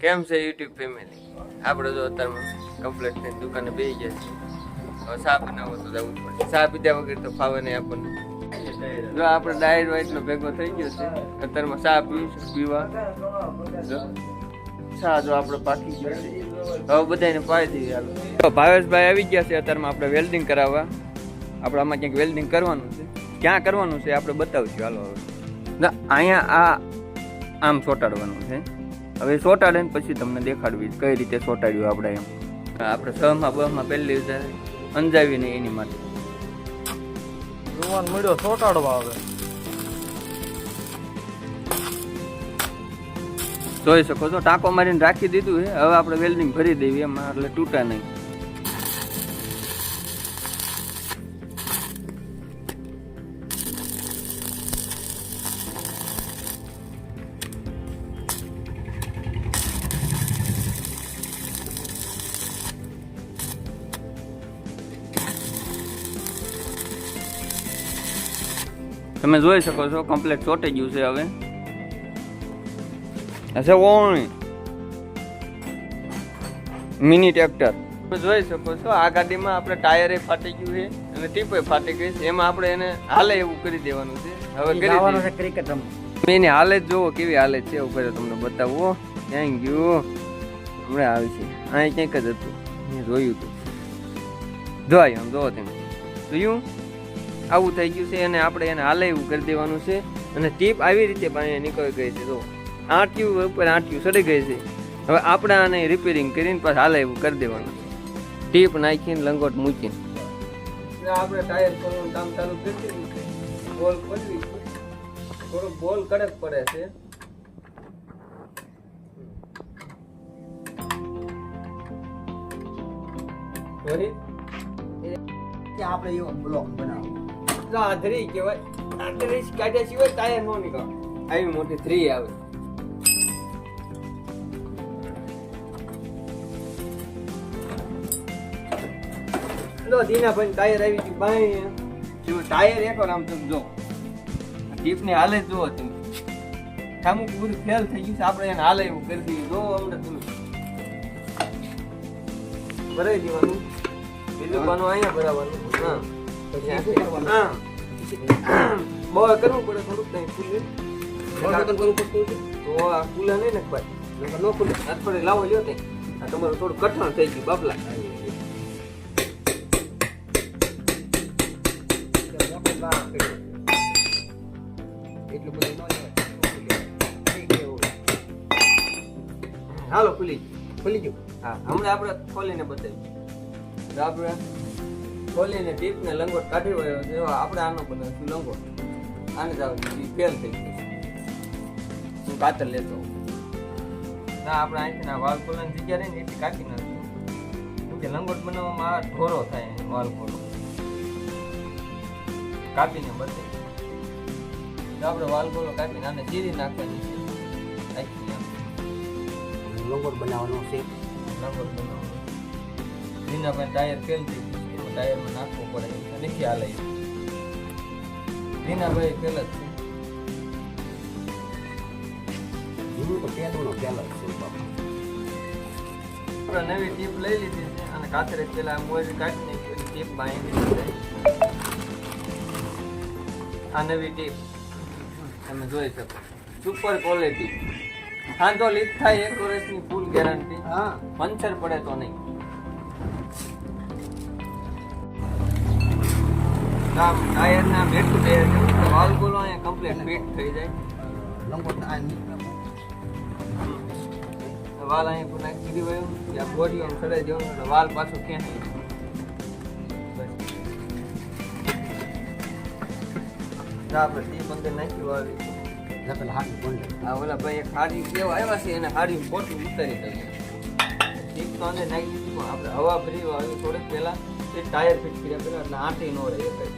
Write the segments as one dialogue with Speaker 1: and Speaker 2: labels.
Speaker 1: કેમ છે YouTube family? આપણે જો અત્યારમાં કમ્પ્લેટ થઈને દુકાને બે ગયા છે હવે ચા બનાવો તો જવું પડે. ચા પીધા વગર તો ફાવે નહીં આપણને. જો આપણે ડાયટ વાઇટનો ભેગો થઈ ગયો છે, અત્યારમાં ચા પીવું પીવા. જો. ચા જો આપણે પાકી ગયો છે. હવે બધાને પાઈ દઈએ હાલો. તો ભાવેશભાઈ આવી ગયા છે અત્યારમાં આપણે વેલ્ડિંગ કરાવવા. આપણે આમાં ક્યાંક વેલ્ડિંગ કરવાનું છે. ક્યાં કરવાનું છે આપણે બતાવશું. હાલો હવે. ના, અહીંયા આ આમ ચોટાડવાનું છે. હવે ચોંટાડે પછી તમને દેખાડવી કઈ રીતે ચોંટાડ્યું આપણે એમ. આપણે સહમાં બહમાં પહેલી રીતે અંજાવી નહીં એની માટે.
Speaker 2: રૂમાલ મળ્યો ચોંટાડવા આવે
Speaker 1: જોઈ શકો છો ટાંકો મારીને રાખી દીધું છે. હવે આપણે વેલ્ડિંગ ભરી દેવી એમાં એટલે તૂટા નહીં. તમે જોઈ શકો છો કમ્પ્લેટ ચોટી ગયું છે હવે. હશે ઓણી મિની ટ્રેક્ટર તમે જોઈ શકો છો આ ગાડીમાં આપણે ટાયરે ફાટી ગયું છે અને ટીપે ફાટી ગઈ છે. એમાં આપણે એને હાલે એવું કરી દેવાનું છે. હવે કરી
Speaker 2: છે ક્રિકેટ રમવા
Speaker 1: એની હાલત જોવો કેવી હાલત છે ઉપર તમને બતાવો. ક્યાંય ગયું હમણાં આવી છે. અહીં ક્યાંક જ હતું. મેં જોયું હતું. જોયું આમ જોવો તમે. જોયું? આવું થઈ ગયું છે અને આપણે એને હાલે એવું કરી દેવાનું છે. અને ટીપ આવી રીતે પાણી નીકળી ગઈ છે તો આંટ્યું ઉપર આંટ્યું સડી ગઈ છે. હવે આપણે આને રિપેરિંગ કરીને પાછા હાલે એવું કરી દેવાનું ટીપ નાખીને લંગોટ મૂકીને. આપણે ટાયર કરવાનું કામ ચાલુ કરી બોલ કડક પડે છે.
Speaker 2: આપણે એવો બ્લોક બનાવો.
Speaker 1: તો આ ધરી કહેવાય. આ ધરી કાઢ્યા સિવાય ટાયર નો નીકળે. આવી મોટી થ્રી આવે. લો દીના ભાઈ ટાયર આવી ગયું. ભાઈ જો ટાયર એક વાર આમ તમે જો. ટીપ ને હાલે જો જુઓ તમે. સામું પૂરું ફેલ થઈ ગયું છે. આપણે એને હાલે એવું કરી દઈએ. જો અમને તમે. ભરાઈ દેવાનું. બીજું પાનું અહીંયા ભરાવાનું. હા. બહુ કરવું પડે થોડુંક નહીં ખુલ્લું તો આ ખુલ્લા નહીં ને ભાઈ ન ખુલ્લે અઠવાડિયે લાવો લ્યો તે તમારું થોડું કઠણ થઈ ગયું બાપલા
Speaker 2: એટલું બધું
Speaker 1: હાલો, ખુલી.
Speaker 2: ખુલી ગયું.
Speaker 1: હા, હમણાં આપણે ખોલીને બતાવી આપણે ખોલીને ટીપ ને લંગોટ કાઢી હોય જો આપણે આનો બનાવીશું લંગોટ. આને જ આવે ફેલ થઈ ગયો. હું કાતર લેતો ના આપણે અહીંથી ના વાલ ખોલવાની જગ્યા રહી ને એટલી કાઢી નાખશું. કે લંગોટ બનાવવામાં આ ઢોરો થાય વાલ ખોલો. કાપીને બતાવી. આપણે વાલ ખોલો કાપીને આને ચીરી નાખવાની છે.
Speaker 2: લંગોટ બનાવવાનો છે.
Speaker 1: લંગોટ બનાવવાનો. જીના ભાઈ ટાયર ફેલ થઈ છે ટાયરમાં નાખવો પડે નથી હાલે લીના ભાઈ ફેલ જ છે.
Speaker 2: જીવું તો પેલું જ છે
Speaker 1: નવી ટીપ લઈ લીધી છે અને કાતરે પેલા મોજ કાઢી નાખી ટીપ બાંધી છે. આ નવી ટીપ. તમે જોઈ શકો સુપર ક્વોલિટી ખાંધો લીક થાય એક વર્ષની ફૂલ ગેરંટી
Speaker 2: હા.
Speaker 1: પંચર પડે તો નહીં. ટાયરના બેઠું ટાયર છે. વાલ બોલો અહીંયા કમ્પ્લીટ ફિટ થઈ જાય. વાલ અહીંયા નાખી દીધું હોય ત્યાં આ સડાઈ ચડાઈ એટલે વાલ પાછું ક્યાં આપણે તી બંદર નાખી વાળી
Speaker 2: લપેલ હાથ
Speaker 1: આ ઓલા ભાઈ એક હાડી કેવા આવ્યા છે એને હાડી પોટું ઉતારી દઈએ. ટીપ તો અંદર નાખી દીધી. આપણે હવા ભરી વાળી થોડીક પહેલાં એ ટાયર ફિટ કર્યા પહેલાં એટલે આંટી ન રહે કઈ.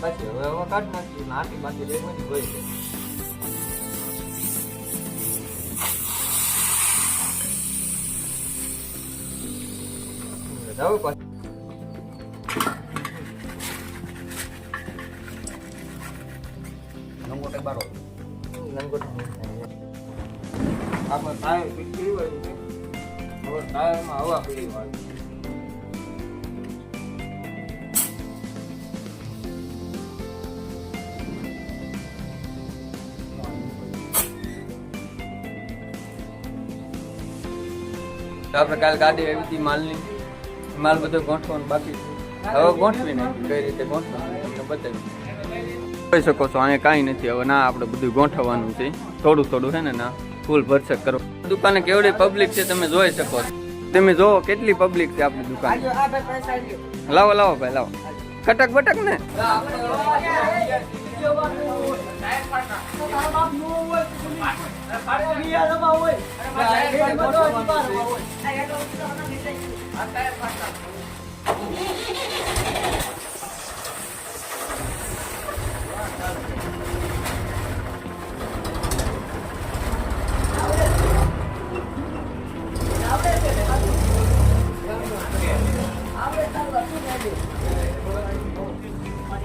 Speaker 1: પછી હવે હવા કાઢ નાખી આંટી બાકી રેવાની હોય છે જાવ પાછું
Speaker 2: લંગોટે બારો
Speaker 1: આપણે ટાયર ફિટ કર્યું હોય છે હવે ટાયરમાં હવા પીડી હોય તો આપણે કાલ ગાડી આવી હતી માલની. માલ બધો ગોઠવાનું બાકી છે. હવે ગોઠવી નાખ્યું કઈ રીતે ગોઠવાનું તમને બતાવી કહી શકો છો અહીંયા કાંઈ નથી. હવે ના આપણે બધું ગોઠવવાનું છે. થોડું થોડું છે ને ના ફૂલ ભરસક કરો. દુકાને કેવડી પબ્લિક છે તમે જોઈ શકો છો. તમે જોવો કેટલી પબ્લિક છે આપણી દુકાન. લાવો લાવો ભાઈ લાવો. કટક બટક ને? જો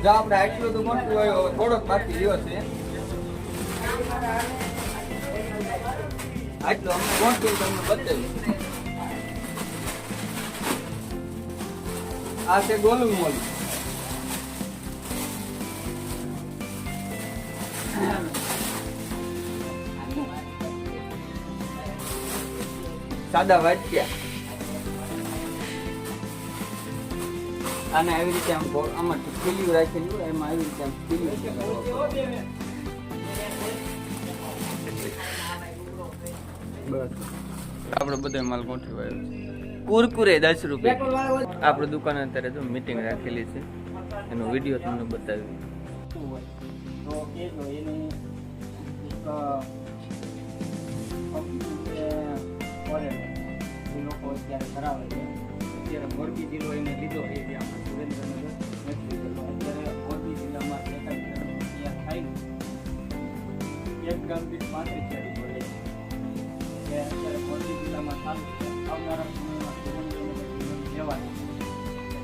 Speaker 1: આપણે આટલું તો મોટું થોડોક બાકી રહ્યો છે. આટલું અમને મોટું તમને બતાવ્યું આ છે ગોલું મોલું. સાદા વાટક્યા. આને આવી રીતે આમ આમાં ખીલ્યું રાખેલું એમાં આવી રીતે આમ ખીલ્યું આપણે બધો માલ ગોઠવી આવ્યો છે. કુરકુરે દસ રૂપિયા. આપણે દુકાન અત્યારે જો મીટિંગ રાખેલી છે. એનો વીડિયો તમને બતાવી
Speaker 3: તો એક અત્યારે મોરબી જિલ્લો એને લીધો એ સુરેન્દ્રનગર નથી અત્યારે મોરબી જિલ્લામાં ગામ દીઠ પાંત્રીસ આવનારા સમયમાં સુરેન્દ્રનગર લેવાની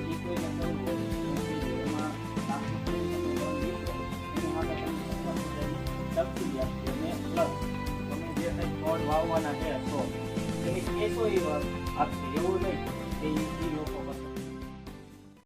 Speaker 3: એ કોઈને કહ્યું છે કે એમાં આખી તમે લોન લીધો એના માટે તમને સરકાર સબસિડી આપશે અને પ્લસ તમે જે કંઈ વાવવાના છે તો એ કોઈ આપશે એવું નહીં કે લોકો